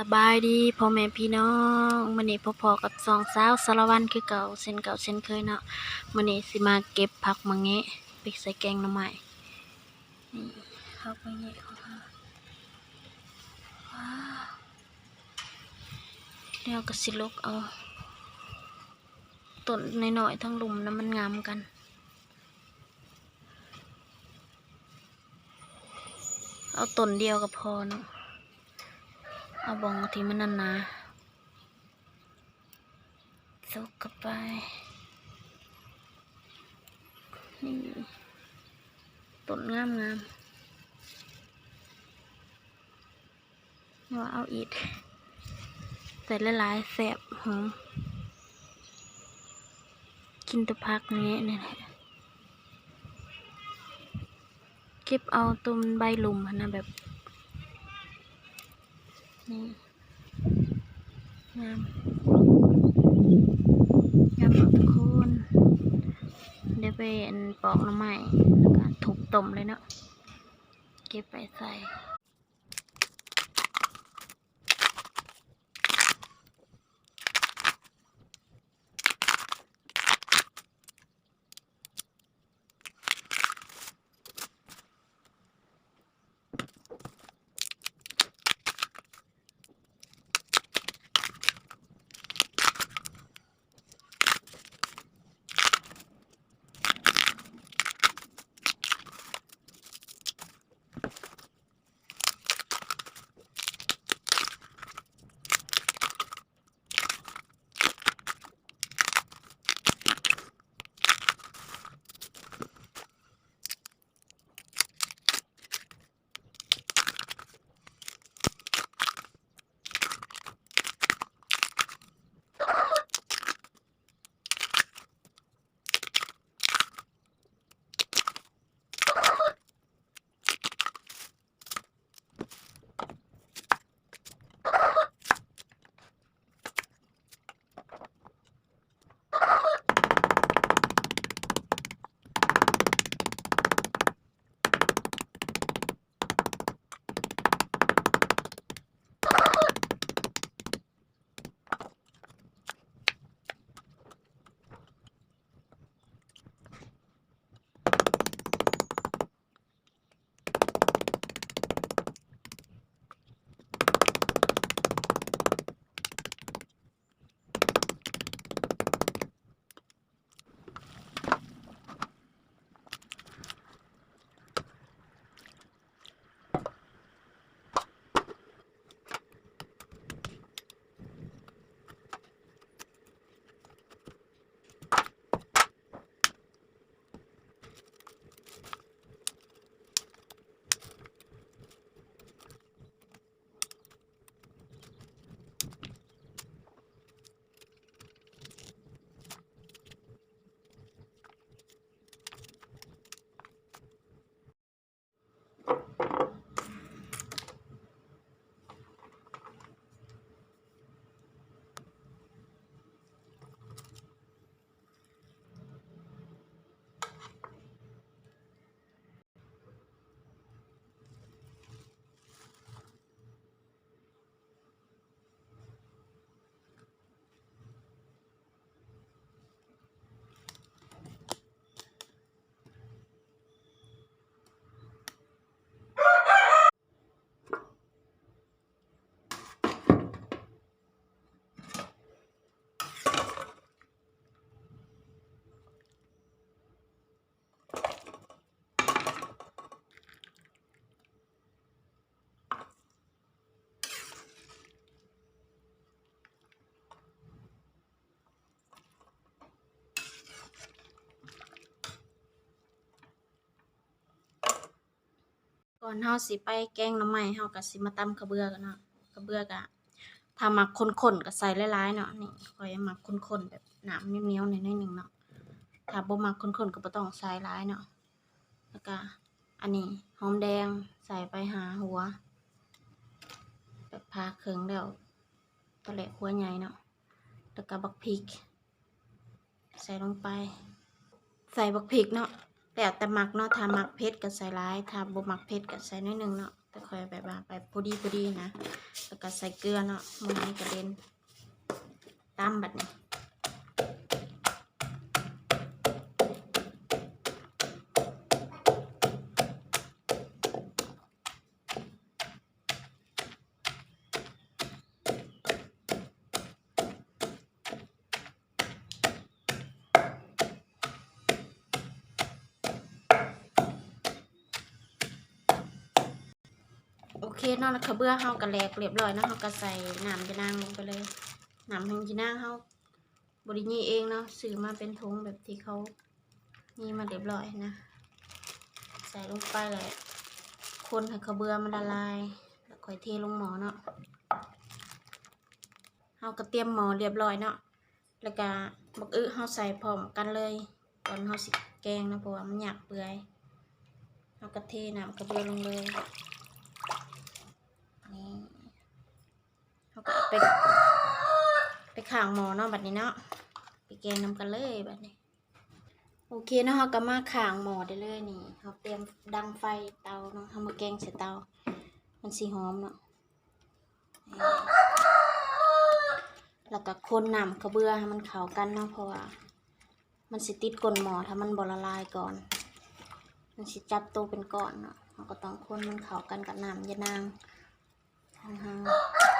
สบายดีพ่อแม่พี่น้องมื้อนี้พ่อๆกับสองสาวสารวันคือเก่าเช่นเก่าเช่นเคยเนาะมื้อนี้สิมาเก็บผักมะแงะไปใส่แกงหน่อไม้นี่ผักมะแงะของเราว้าวเดี๋ยวก็สิลกเอาต้นน้อยๆทั้งหลุมนั้นมันงามกันเอาต้นเดียวก็พอเนาะ เอาบองที่มันนานๆซุกเข้าไป นี่ต้นงามงามว่าเอาอีกใส่หลายๆแสบหอมกินตะพักนี้นี่แหละเก็บเอาตุมนใบลุมนะแบบ นี่งามงามทุกคนเดี๋ยวไปอันปอกน้ำไม้แล้วก็ถูกต้มเลยเนาะเก็บไปใส่ ก่อนเฮาสิไปแกงหน้ำไม้เฮาก็สิมาตำกระเบือกันเนาะกระเบือกะถ้ามักข้นๆก็ใส่หลายๆเนาะนี่ข่อยมักข้นๆแบบหน้ำเหนียวๆหน่อยๆหนึ่งเนาะถ้าบ่มักข้นๆก็บ่ต้องใส่หลายเนาะแล้วก็อันนี้หอมแดงใส่ไปหาหัวแบบพาเครื่องแล้วตะแหละหัวใหญ่เนาะแล้วก็บักพริก ใส่ลงไป ใส่บักพริกเนาะ แล้วแต่มักเนาะถ้ามักเผ็ดก็ใส่หลายถ้าบ่มักเผ็ดก็ใส่น้อยหนึงเนาะแต่คอยแบบว่าไปพอดีพอดีนะแล้วก็ใส่เกลือเนาะมันี้กระเด็นตามบัดนี้ โอเคเนาะแล้วกเบื้อเฮาก็แลกเรียบร้อยนะเฮาก็ใส่น้ำยะนางลงไปเลยน้ำแห่งยะนางเฮาบริญีเองเนาะซื้อมาเป็นถุงแบบที่เขานี่มาเรียบร้อยนะ ใส่ลงไปเลยคนให้กระเบื้อมันละลาย แล้วค่อยเทลงหม้อเนาะเฮาก็เตรียมหม้อเรียบร้อยเนาะแล้วก็บักอึเฮาใส่พร้อมกันเลยตอนเฮาสิแกงนะเพราะว่ามันอยากเปื่อยเฮาก็เทน้ำกระเบื้อลงเลย เขาก็ไปไปข้างหมอเนาะบัดนี้เนาะไปแกงน้ำกันเลยบัดนี้ โอเคเนาะเขาก็มาข้างหมอได้เลยนี่เขาเตรียมดังไฟเตาเนาะเขามาแกงใส่เตา มันสีหอมเนาะแล้วก็คนน้ำกระเบื้อให้มันเข้ากันเนาะเพราะว่ามันสิติดก้นหมอถ้ามันบละลายก่อน มันสิจับตัวเป็นก้อนเนาะเราก็ต้องคนมันเข้ากันกับน้ำยานางนะคะ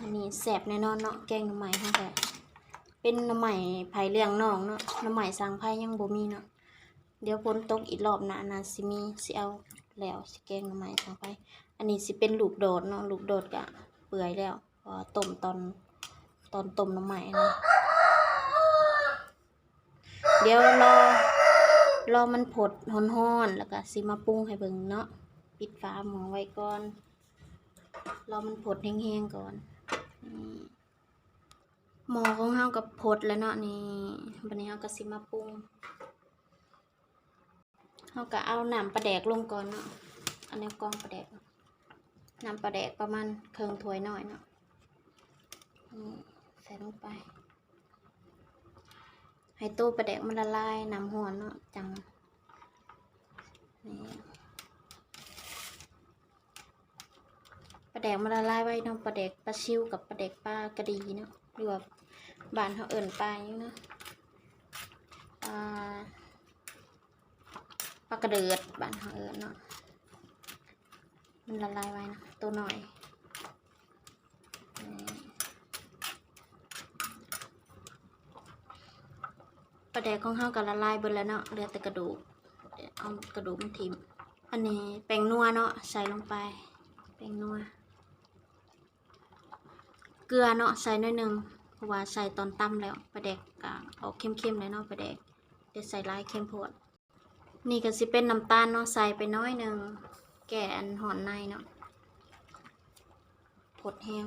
อันนี้แสบแน่นอนเนาะแกงหน่อไม้ค่ะแต่เป็นหน่อไม้ไผ่เลี้ยงน้องเนาะหน่อไม้สร้างไผ่ยังบ่มีเนาะเดี๋ยวฝนตกอีกรอบหน้านาสิมีสิเอาแล้วสิแกงหน่อไม้สร้างไผ่อันนี้สิเป็นลูกโดดเนาะลูกโดดกะเปื่อยแล้วพอต้มตอนตอนต้มหน่อไม้นะเดี๋ยวรอรอมันผดฮ้อนๆแล้วก็สิมาปรุงให้เบิ่งเนาะปิดฝาหม้อไว้ก่อนรอมันผดแห้งๆก่อน หมอของเฮากับผดแล้วเนาะนี่บัดนี้เฮาก็สิมาปรุงเฮาก็เอาน้ำปลาแดกลงก่อนเนาะอันนี้กองปลาแดกน้ำปลาแดกประมาณเครึ่งถ้วยหน่อยเนาะนี่ใส่ลงไป ให้ตู้ปลาแดกมันละลายน้ำห้อนเนาะจังนี่ ลาแดกมันละลายไว้เนาะปลาแดกปลาชิวกับปลาแดกปลากระดีเนาะหรือว่าบ้านเขาเอิ่นปลาอย่างเนาะปลาปลากระเดือดบ้านเขาเอิ่นเนาะมันละลายไว้นะตัวหน่อยปลาแดกของเขาก็ละลายเบิดแล้วเนาะเหลือแต่กระดูกเดี๋ยวเอากระดูกมันทิมอันนี้แป้งนัวเนาะใส่ลงไป แป้งนัว เกลือเนาะใส่หน่อยนึงเพราะว่าใส่ตอนตำแล้วปลาแดกก็ออกเข้มๆเลยเนาะปลาแดกเดี๋ยวใส่ลายเข้มโพดนี่ก็สิเป็นน้ำตาลเนาะใส่ไปน้อยหนึ่งแก่อันหอนในเนาะผดแห้ง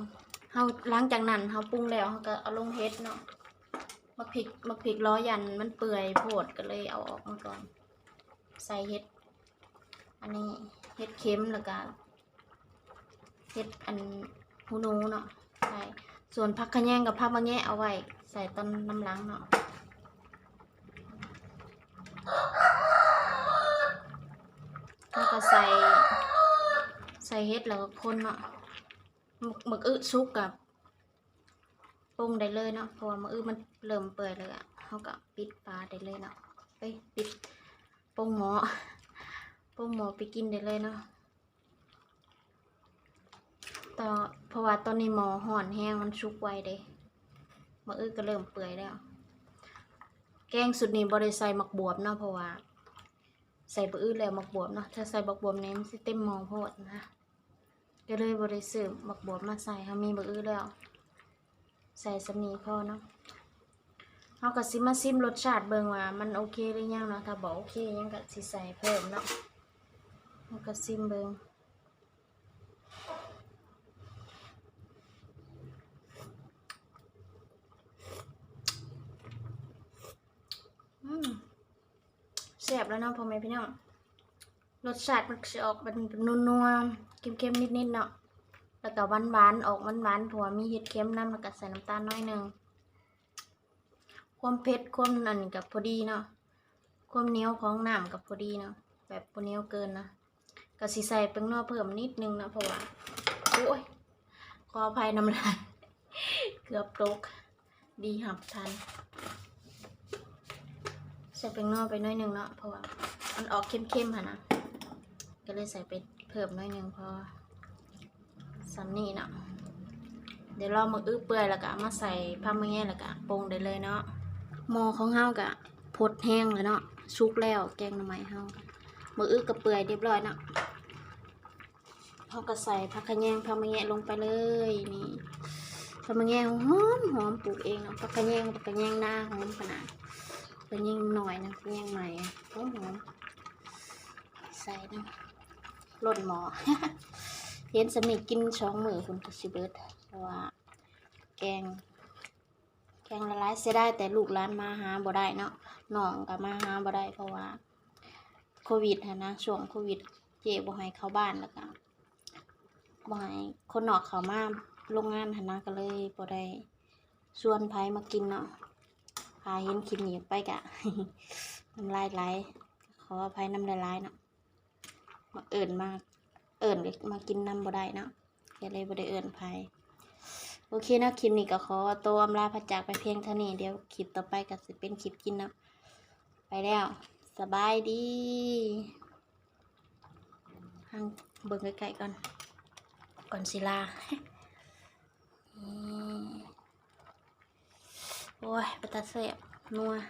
เฮาหลังจากนั้นเฮาปรุงแล้วเฮาก็เอาลงเฮ็ดเนาะมักพริกมักพริกล้อยันมันเปื่อยโพดก็เลยเอาออกมาก่อน ใส่เฮ็ด อันนี้เฮ็ดเค็มแล้วก็เฮ็ดอันหูนูเนาะ ใช่ส่วนพักขะแยงกับพักมะแงะเอาไว้ ใส่ต้นน้ำล้างเนาะแล้วก็ใส่ ใส่เฮ็ดแล้วก็คนเนาะหมึกหมึกอึซุกกับปรุงได้เลยเนาะเพราะว่ามืออึมันเริ่มเปื่อยเลยอะเขาก็ปิดฝาได้เลยเนาะเอ้ยปิดปรุงหมอปรุงหมอไปกินได้เลยเนาะ ต่อเพราะว่าตอนนี้หมอห่อนแห้งมันชุกไวเด้มืออื้อก็เริ่มเปื่อยแล้ว แกงสุดนี้บริใส่หมักบวบเนาะเพราะว่า ใส่บะอื้อแล้วหมักบวบเนาะถ้าใส่บักบวบเนี่ยมันสิเต็มหมอโพดนะก็เลยบริซื้อหมักบวบมาใส่เขามีบะอื้อแล้ว ใส่สำนีพ่อเนาะเขาก็สิมาซิมรสชาติเบิ่งว่ามันโอเคหรือยังเนาะถ้าบอกโอเคยังก็สิใส่เพิ่มเนาะเขาก็ซิมเบิ่ง อืมแซ่บแล้วเนาะพ่อแม่พี่น้องรสชาติมันจะออกเป็นนัวๆเค็มๆนิดๆเนาะแล้วก็หวานๆออกหวานๆเพราะว่ามีเห็ดเค็มน้ำแล้วก็ใส่น้ำตาลน้อยหนึ่งความเผ็ดความนั่นกับพอดีเนาะความเหนียวของน้ำกับพอดีเนาะแบบพอเหนียวเกินนะก็สิใส่แป้งนัวเพิ่มนิดนึงนะเพราะว่าโอ้ยขออภัยน้ำลายเกือบตกดีหับทัน ส่แป้งนัวไปน้อยหนึ่งเนาะเพราะว่ามันออกเข้มๆค่ะนะ ก็เลยใส่ไปเพิ่มน้อยหนึ่งพอซัมนี่เนาะเดี๋ยวรอมืออื้อเปื่อยแล้วก็มาใส่ผ้ามือแง่แล้วก็ปรุงได้เลยเนาะหม้อของเฮากะพดแห้งแล้วเนาะชุกแล้วแกงหน่อไม้เฮามืออื้อก็เปื่อยเรียบร้อยเนาะเขาก็ใส่ผักขะแยงผักมะแงะลงไปเลยนี่ผักมะแงะหอมหอมปลูกเองเนาะผักขะแยงผักขะแยงหน้าหอมขนาด ผักขะแยงหน่อยนะผักขะแยงใหม่หอมหอมใส่นะหล่นหมอเห็นสมิกินสองมือคุณกสิเบิร์ดเพราะว่า แกง แกงละลายเสียได้แต่ลูกร้านมาหาบ่ได้เนาะน้องก็มาหาบ่ได้เพราะว่า โควิดฮะนะช่วงโควิด เจ๊บ่ให้เข้าบ้านแล้วก็บ่ให้คนนอกเขามาโรงงานหันนะก็เลยบ่ได้ชวนไผมากินเนาะ พาเห็นคลิปนี้ไปกะน้ำลายไหลขออภัยน้ำลายไหลเนาะมาเอิ่นมาเอิ่นมากินน้ำบ่ได้เนาะก็เลยบ่ได้เอิ่นไผโอเคนะคลิปนี้ก็ขอตัวอำลาพระจากไปเพียงเท่านี้เดี๋ยวคลิปต่อไปก็สิเป็นคลิปกินเนาะไปแล้วสบายดีทางเบิ่งไกลๆก่อนก่อนศิลา Wah, petasa ya. Nuah.